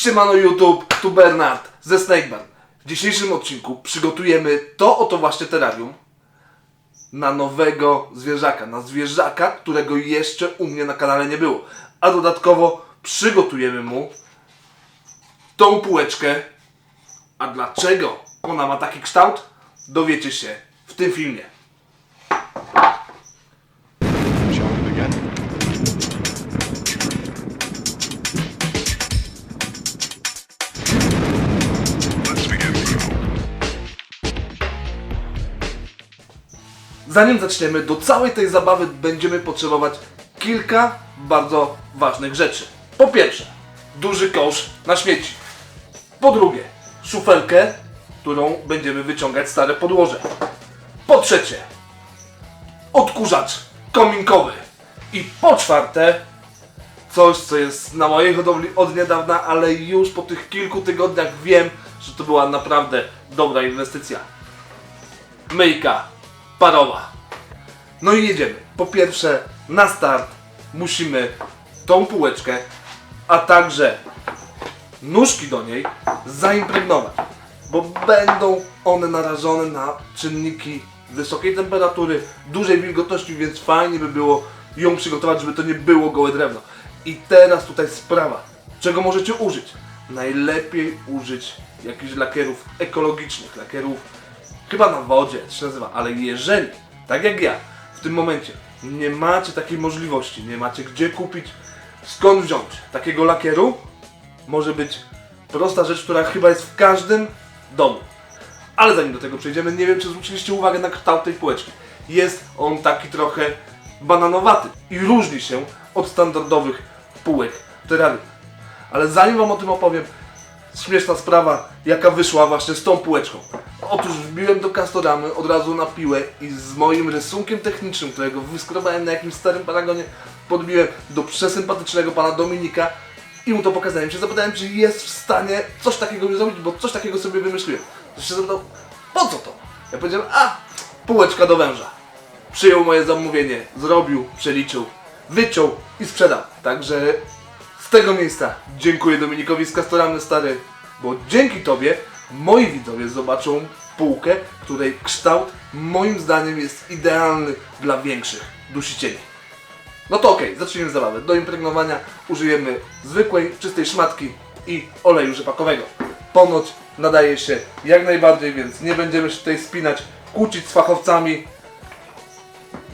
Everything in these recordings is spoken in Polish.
Siemano YouTube, tu Bernard ze Snakebarn. W dzisiejszym odcinku przygotujemy to oto właśnie terrarium na nowego zwierzaka, na zwierzaka, którego jeszcze u mnie na kanale nie było. A dodatkowo przygotujemy mu tą półeczkę. A dlaczego ona ma taki kształt? Dowiecie się w tym filmie. Zanim zaczniemy, do całej tej zabawy będziemy potrzebować kilka bardzo ważnych rzeczy. Po pierwsze, duży kosz na śmieci. Po drugie, szufelkę, którą będziemy wyciągać stare podłoże. Po trzecie, odkurzacz kominkowy. I po czwarte, coś, co jest na mojej hodowli od niedawna, ale już po tych kilku tygodniach wiem, że to była naprawdę dobra inwestycja myjka parowa. No i jedziemy. Po pierwsze, na start musimy tą półeczkę, a także nóżki do niej zaimpregnować, bo będą one narażone na czynniki wysokiej temperatury, dużej wilgotności, więc fajnie by było ją przygotować, żeby to nie było gołe drewno. I teraz tutaj sprawa, czego możecie użyć. Najlepiej użyć jakichś lakierów ekologicznych, lakierów chyba na wodzie to się nazywa, ale jeżeli, tak jak ja, w tym momencie nie macie takiej możliwości, nie macie gdzie kupić, skąd wziąć takiego lakieru, może być prosta rzecz, która chyba jest w każdym domu. Ale zanim do tego przejdziemy, nie wiem czy zwróciliście uwagę na kształt tej półeczki. Jest on taki trochę bananowaty i różni się od standardowych półek terrarium. Ale zanim wam o tym opowiem, śmieszna sprawa, jaka wyszła właśnie z tą półeczką. Otóż wbiłem do Castoramy od razu na piłę i z moim rysunkiem technicznym, którego wyskrobałem na jakimś starym paragonie, podbiłem do przesympatycznego pana Dominika i mu to pokazałem. Się zapytałem, czy jest w stanie coś takiego mi zrobić, bo coś takiego sobie wymyśliłem. To się zapytał, po co to? Ja powiedziałem, a, półeczka do węża. Przyjął moje zamówienie, zrobił, przeliczył, wyciął i sprzedał. Także z tego miejsca dziękuję Dominikowi z Castoramy stary, bo dzięki Tobie moi widzowie zobaczą półkę, której kształt moim zdaniem jest idealny dla większych dusicieli. No to okej, zacznijmy zabawę. Do impregnowania użyjemy zwykłej, czystej szmatki i oleju rzepakowego. Ponoć nadaje się jak najbardziej, więc nie będziemy się tutaj spinać, kłócić z fachowcami.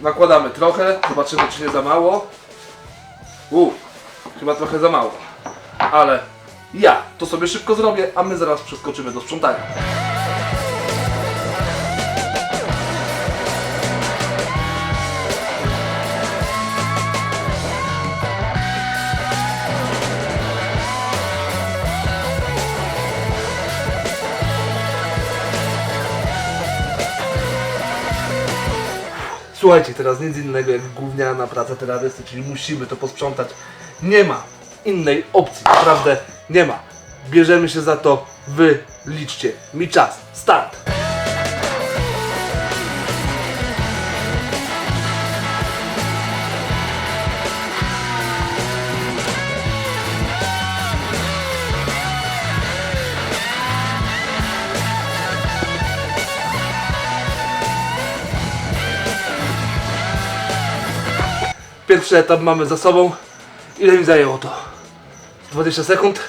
Nakładamy trochę, zobaczymy czy nie za mało. Uuu, chyba trochę za mało. Ale ja to sobie szybko zrobię, a my zaraz przeskoczymy do sprzątania. Słuchajcie, teraz nic innego jak gówniana praca terrorysty, czyli musimy to posprzątać. Nie ma innej opcji, naprawdę nie ma. Bierzemy się za to, wy liczcie mi czas. Start! Pierwszy etap mamy za sobą. Ile mi zajęło to? 20 sekund.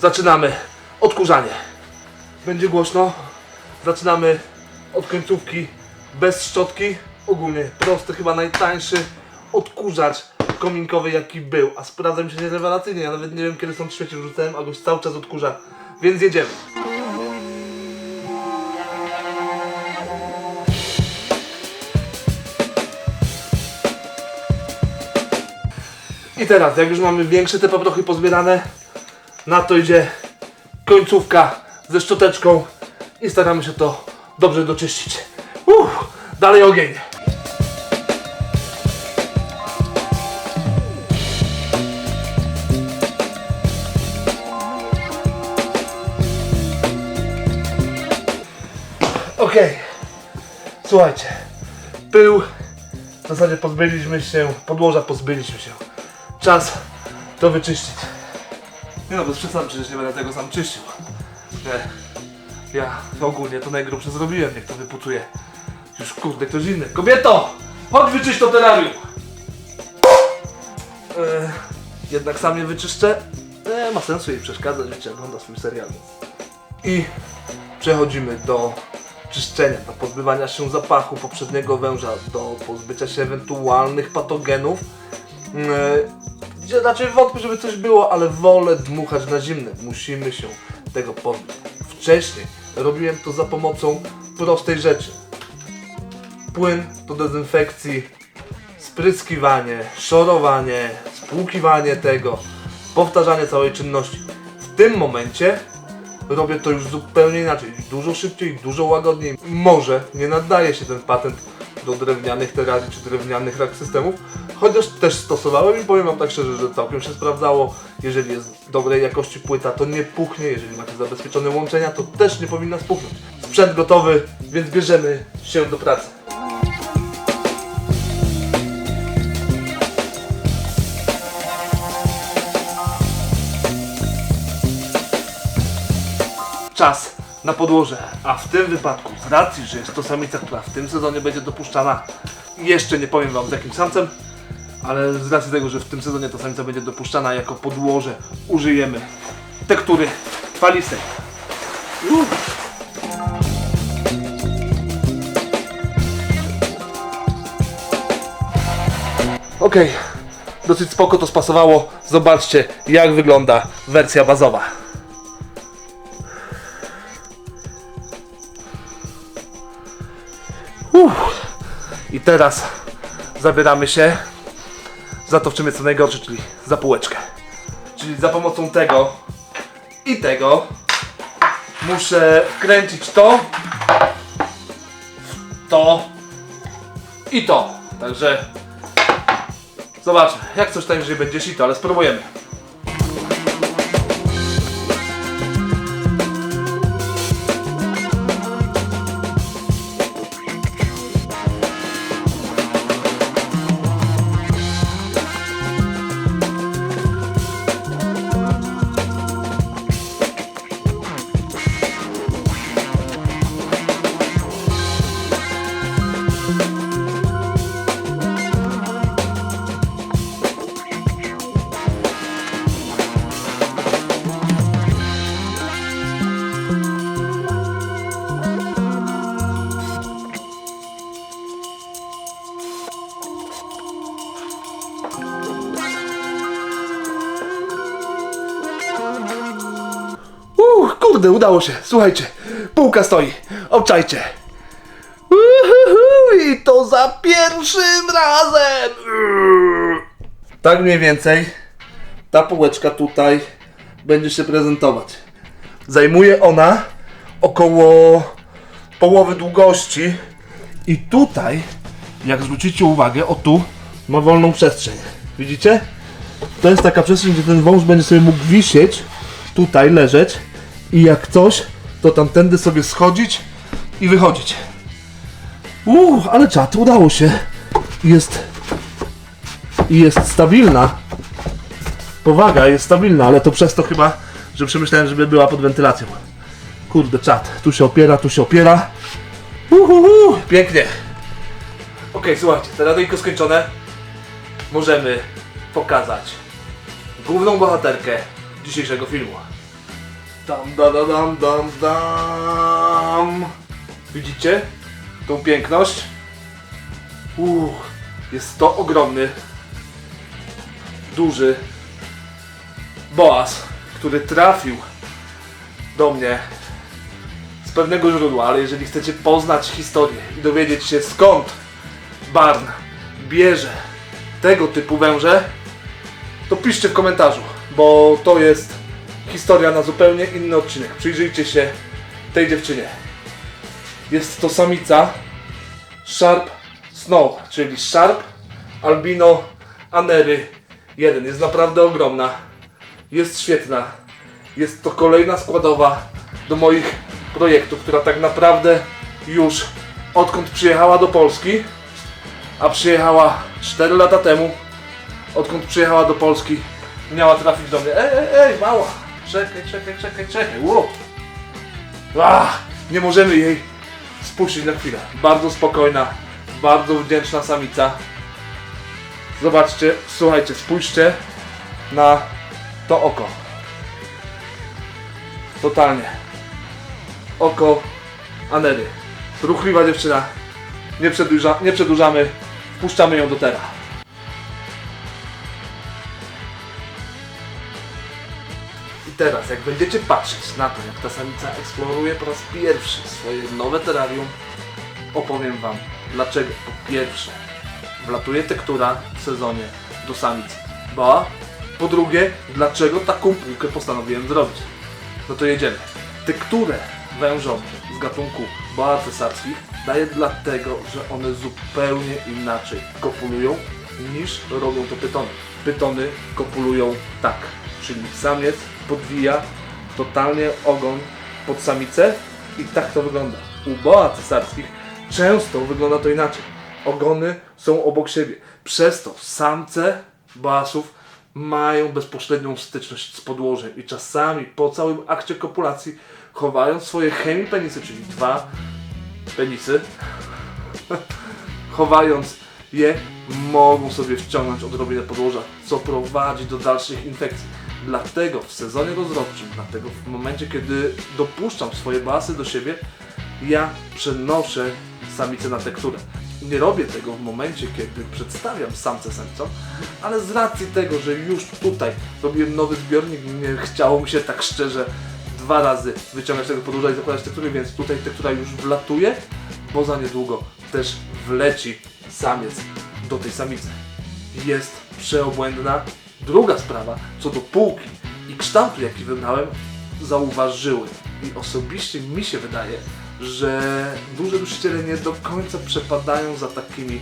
Zaczynamy odkurzanie. Będzie głośno. Zaczynamy od końcówki bez szczotki. Ogólnie prosty, chyba najtańszy odkurzacz kominkowy jaki był. A sprawdza mi się nie rewelacyjnie. Ja nawet nie wiem kiedy stąd świecie wrzucałem, a goś cały czas odkurza. Więc jedziemy. I teraz, jak już mamy większe te paprochy pozbierane, na to idzie końcówka ze szczoteczką i staramy się to dobrze doczyścić. Uff, dalej ogień. Okej, słuchajcie, pył, w zasadzie pozbyliśmy się, podłoża pozbyliśmy się. Czas to wyczyścić. Nie no, bez przesady, przecież nie będę tego sam czyścił. Nie. Ja ogólnie to najgrubsze zrobiłem, niech to wyputuje. Już kurde, ktoś inny. Kobieto! Chodź wyczyść to terrarium! E, jednak sam je wyczyszczę. Nie ma sensu jej przeszkadzać, wiecie, ogląda swój serial. I przechodzimy do czyszczenia, do pozbywania się zapachu poprzedniego węża, do pozbycia się ewentualnych patogenów. Gdzie raczej wątpię, żeby coś było, ale wolę dmuchać na zimne. Musimy się tego pozbyć. Wcześniej robiłem to za pomocą prostej rzeczy. Płyn do dezynfekcji, spryskiwanie, szorowanie, spłukiwanie tego, powtarzanie całej czynności. W tym momencie robię to już zupełnie inaczej, dużo szybciej, dużo łagodniej. Może nie nadaje się ten patent do drewnianych terarii czy drewnianych rak systemów, chociaż też stosowałem i powiem wam tak szczerze, że całkiem się sprawdzało. Jeżeli jest dobrej jakości płyta, to nie puchnie, jeżeli macie zabezpieczone łączenia, to też nie powinna spuchnąć. Sprzęt gotowy, więc bierzemy się do pracy. Czas na podłoże. A w tym wypadku, z racji, że jest to samica, która w tym sezonie będzie dopuszczana, jeszcze nie powiem wam z jakim samcem, ale z racji tego, że w tym sezonie ta samica będzie dopuszczana jako podłoże, użyjemy tektury falistej. Uff. Okej, dosyć spoko to spasowało. Zobaczcie, jak wygląda wersja bazowa. Teraz zabieramy się za to, w czym jest co najgorsze, czyli za półeczkę. Czyli za pomocą tego i tego muszę wkręcić to, to i to. Także zobaczmy, jak coś tam, jeżeli będzie sito, ale spróbujemy. Kurde, udało się. Słuchajcie, półka stoi. Obczajcie. Uhuhu, I to za pierwszym razem. Tak mniej więcej ta półeczka tutaj będzie się prezentować. Zajmuje ona około połowy długości i tutaj, jak zwrócicie uwagę, o tu ma wolną przestrzeń. Widzicie? To jest taka przestrzeń, gdzie ten wąż będzie sobie mógł wisieć, tutaj leżeć i jak coś, to tamtędy sobie schodzić i wychodzić. Uuu, ale czat, udało się. Jest, jest stabilna. Powaga jest stabilna, ale to przez to chyba, że przemyślałem, żeby była pod wentylacją. Kurde, czat, tu się opiera, tu się opiera. Uhuhu, pięknie. Okej, słuchajcie, te radyjko skończone. Możemy pokazać główną bohaterkę dzisiejszego filmu. Dam, da, da, dam, dam, dam. Widzicie tą piękność? Uuu, jest to ogromny, duży boas, który trafił do mnie z pewnego źródła, ale jeżeli chcecie poznać historię i dowiedzieć się skąd Barn bierze tego typu węże, to piszcie w komentarzu, bo to jest historia na zupełnie inny odcinek. Przyjrzyjcie się tej dziewczynie. Jest to samica Sharp Snow, czyli Sharp Albino Anery 1. Jest naprawdę ogromna. Jest świetna. Jest to kolejna składowa do moich projektów, która tak naprawdę już odkąd przyjechała do Polski, a przyjechała 4 lata temu, odkąd przyjechała do Polski, miała trafić do mnie. Ej, ej, ej, mała! Czekaj, czekaj, czekaj, czekaj. Ło! Ach, nie możemy jej spuścić na chwilę. Bardzo spokojna, bardzo wdzięczna samica. Zobaczcie, słuchajcie, spójrzcie na to oko. Totalnie. Oko Anery. Ruchliwa dziewczyna. Nie, przedłuża, nie przedłużamy. Wpuszczamy ją do tera. Teraz, jak będziecie patrzeć na to, jak ta samica eksploruje po raz pierwszy swoje nowe terrarium, opowiem Wam, dlaczego po pierwsze wlatuje tektura w sezonie do samic, bo po drugie, dlaczego taką półkę postanowiłem zrobić. No to jedziemy. Tekturę wężom z gatunku boa cesarskich daję dlatego, że one zupełnie inaczej kopulują niż robią to pytony. Pytony kopulują tak, czyli samiec podwija totalnie ogon pod samicę i tak to wygląda. U boa cesarskich często wygląda to inaczej. Ogony są obok siebie. Przez to samce boasów mają bezpośrednią styczność z podłożem i czasami po całym akcie kopulacji chowają swoje chemipenisy, czyli dwa penisy, chowając je, mogą sobie wciągnąć odrobinę podłoża, co prowadzi do dalszych infekcji. Dlatego w sezonie rozrodczym, dlatego w momencie, kiedy dopuszczam swoje basy do siebie, ja przenoszę samicę na tekturę. Nie robię tego w momencie, kiedy przedstawiam samce samicom, ale z racji tego, że już tutaj robiłem nowy zbiornik, nie chciało mi się tak szczerze dwa razy wyciągać tego podłuża i zakładać tektury, więc tutaj tektura już wlatuje, bo za niedługo też wleci samiec do tej samicy. Jest przeobłędna. Druga sprawa, co do półki i kształtu, jaki wybrałem, zauważyły. I osobiście mi się wydaje, że duże dusiciele nie do końca przepadają za takimi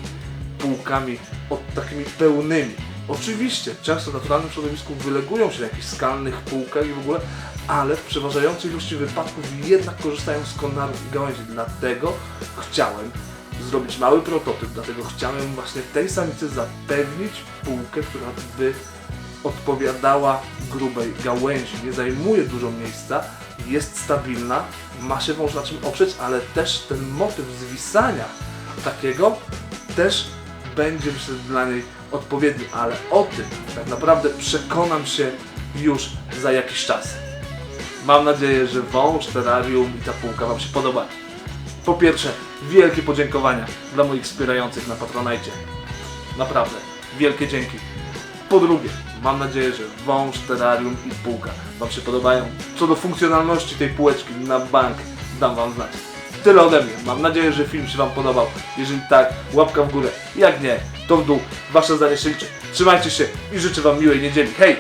półkami, od takimi pełnymi. Oczywiście, często w naturalnym środowisku wylegują się na jakichś skalnych półkach i w ogóle, ale w przeważającej ilości wypadków jednak korzystają z konarów i gałęzi. Dlatego chciałem zrobić mały prototyp, dlatego chciałem właśnie tej samicy zapewnić półkę, która by odpowiadała grubej gałęzi, nie zajmuje dużo miejsca, jest stabilna, ma się wąż na czym oprzeć, ale też ten motyw zwisania takiego też będzie myślę dla niej odpowiedni, ale o tym tak naprawdę przekonam się już za jakiś czas. Mam nadzieję, że wąż, terrarium i ta półka Wam się podoba. Po pierwsze, wielkie podziękowania dla moich wspierających na Patronajcie. Naprawdę, wielkie dzięki. Po drugie, mam nadzieję, że wąż, terrarium i półka Wam się podobają. Co do funkcjonalności tej półeczki na bank, dam Wam znać. Tyle ode mnie. Mam nadzieję, że film się Wam podobał. Jeżeli tak, łapka w górę. Jak nie, to w dół. Wasze zdanie się liczy. Trzymajcie się i życzę Wam miłej niedzieli. Hej!